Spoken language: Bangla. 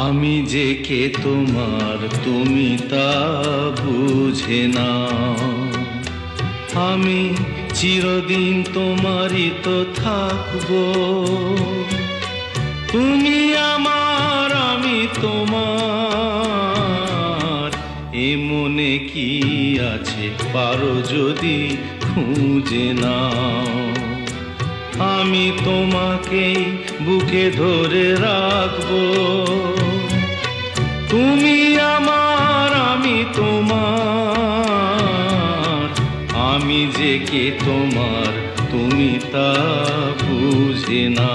আমি যে কে তোমার, তুমি তা বুঝে না আমি চিরদিন তোমারই তো থাকব। তুমি আমার, আমি তোমার। এ মনে কি আছে, পারো যদি খুঁজে নাও। আমি তোমাকে বুকে ধরে রাখব। আমি যে কে তোমার তুমি তা বুঝে না